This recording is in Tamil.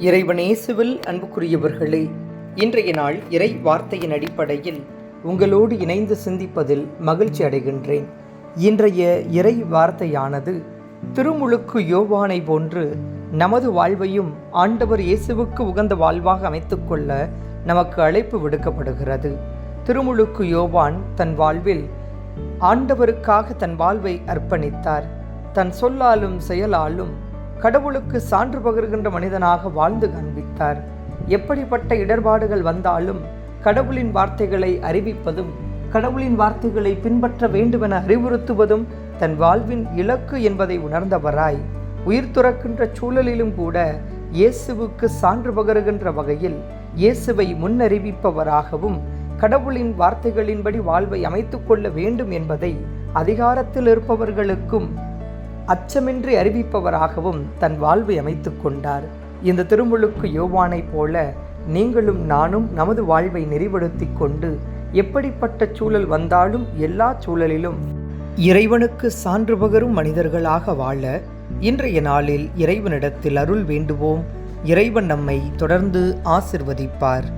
இறைவனேசுவில் அன்புக்குரியவர்களே இன்றைய நாள் இறை வார்த்தையின் அடிப்படையில் உங்களோடு இணைந்து சிந்திப்பதில் மகிழ்ச்சி அடைகின்றேன். இன்றைய இறை வார்த்தையானது திருமுழுக்கு யோவானை போன்று நமது வாழ்வையும் ஆண்டவர் இயேசுவுக்கு உகந்த வாழ்வாக அமைத்துக்கொள்ள நமக்கு அழைப்பு விடுக்கப்படுகிறது. திருமுழுக்கு யோவான் தன் வாழ்வில் ஆண்டவருக்காக தன் வாழ்வை அர்ப்பணித்தார். தன் சொல்லாலும் செயலாலும் கடவுளுக்கு சான்று பகிர்கின்ற மனிதனாக வாழ்ந்து காண்பித்தார். எப்படிப்பட்ட இடர்பாடுகள் வந்தாலும் கடவுளின் வார்த்தைகளை அறிவிப்பதும் கடவுளின் வார்த்தைகளை பின்பற்ற வேண்டுமென அறிவுறுத்துவதும் தன் வாழ்வின் இலக்கு என்பதை உணர்ந்தவராய் உயிர் துறக்கின்ற சூழலிலும் கூட இயேசுவுக்கு சான்று பகருகின்ற வகையில் இயேசுவை முன்னறிவிப்பவராகவும் கடவுளின் வார்த்தைகளின்படி வாழ்வை அமைத்துக்கொள்ள வேண்டும் என்பதை அதிகாரத்தில் இருப்பவர்களுக்கும் அச்சமின்றி அறிவிப்பவராகவும் தன் வாழ்வை அமைத்து கொண்டார். இந்த திருமுழுக்கு யோவானைப் போல நீங்களும் நானும் நமது வாழ்வை நெறிப்படுத்திக் கொண்டு எப்படிப்பட்ட சூழல் வந்தாலும் எல்லா சூழலிலும் இறைவனுக்கு சான்று பகரும் மனிதர்களாக வாழ இன்றைய நாளில் இறைவனிடத்தில் அருள் வேண்டுவோம். இறைவன் நம்மை தொடர்ந்து ஆசிர்வதிப்பார்.